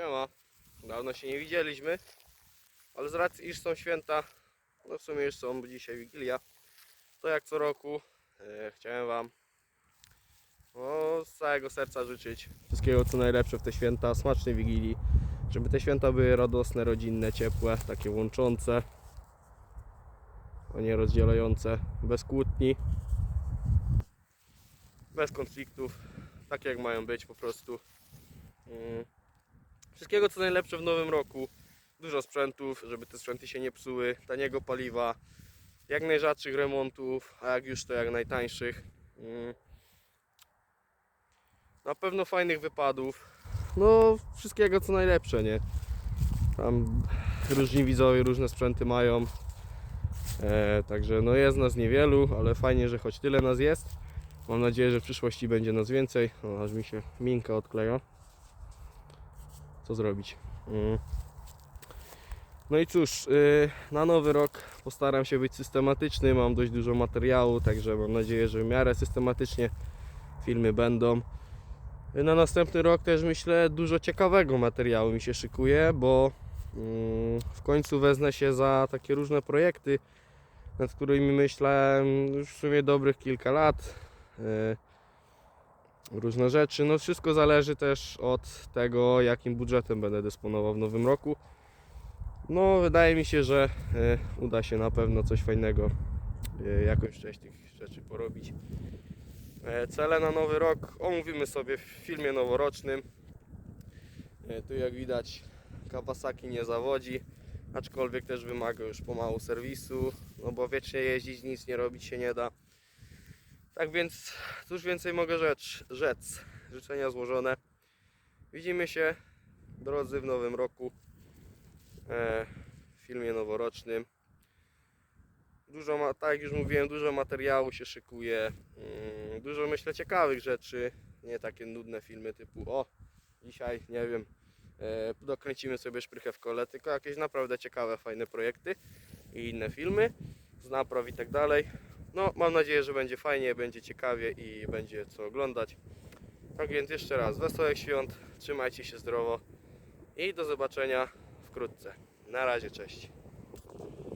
Siema. Dawno się nie widzieliśmy, ale z racji iż są święta, no w sumie już są, dzisiaj Wigilia, to jak co roku e, chciałem Wam no, z całego serca życzyć wszystkiego co najlepsze w te święta, smacznej Wigilii, żeby te święta były radosne, rodzinne, ciepłe, takie łączące, a nie rozdzielające, bez kłótni, bez konfliktów, tak jak mają być po prostu. Mm. Wszystkiego co najlepsze w nowym roku. Dużo sprzętów, żeby te sprzęty się nie psuły, taniego paliwa, jak najrzadszych remontów, a jak już to jak najtańszych. Mm. Na pewno fajnych wypadów. No, wszystkiego co najlepsze, nie? Tam różni widzowie różne sprzęty mają. E, także no jest nas niewielu, ale fajnie, że choć tyle nas jest. Mam nadzieję, że w przyszłości będzie nas więcej. O, aż mi się minka odkleja. Co zrobić? Mm. No i cóż, yy, na nowy rok postaram się być systematyczny. Mam dość dużo materiału, także mam nadzieję, że w miarę systematycznie filmy będą. Yy, Na następny rok też myślę dużo ciekawego materiału mi się szykuje, bo mm, w końcu wezmę się za takie różne projekty, nad którymi myślałem już w sumie dobrych kilka lat. Różne rzeczy. No wszystko zależy też od tego, jakim budżetem będę dysponował w nowym roku. No wydaje mi się, że e, uda się na pewno coś fajnego, e, jakąś część tych rzeczy porobić. E, cele na nowy rok omówimy sobie w filmie noworocznym. Tu jak widać Kawasaki nie zawodzi, aczkolwiek też wymaga już pomału serwisu, no bo wiecznie jeździć, nic nie robić się nie da. Tak więc cóż więcej mogę rzecz, rzec. Życzenia złożone. Widzimy się, drodzy, w nowym roku. E, w filmie noworocznym. Dużo, ma, tak jak już mówiłem, dużo materiału się szykuje. Mm, dużo myślę ciekawych rzeczy. Nie takie nudne filmy typu o, dzisiaj, nie wiem, e, dokręcimy sobie szprychę w kole, tylko jakieś naprawdę ciekawe, fajne projekty i inne filmy z napraw i tak dalej. No, mam nadzieję, że będzie fajnie, będzie ciekawie i będzie co oglądać. Tak więc jeszcze raz, wesołych świąt, trzymajcie się zdrowo i do zobaczenia wkrótce. Na razie, cześć.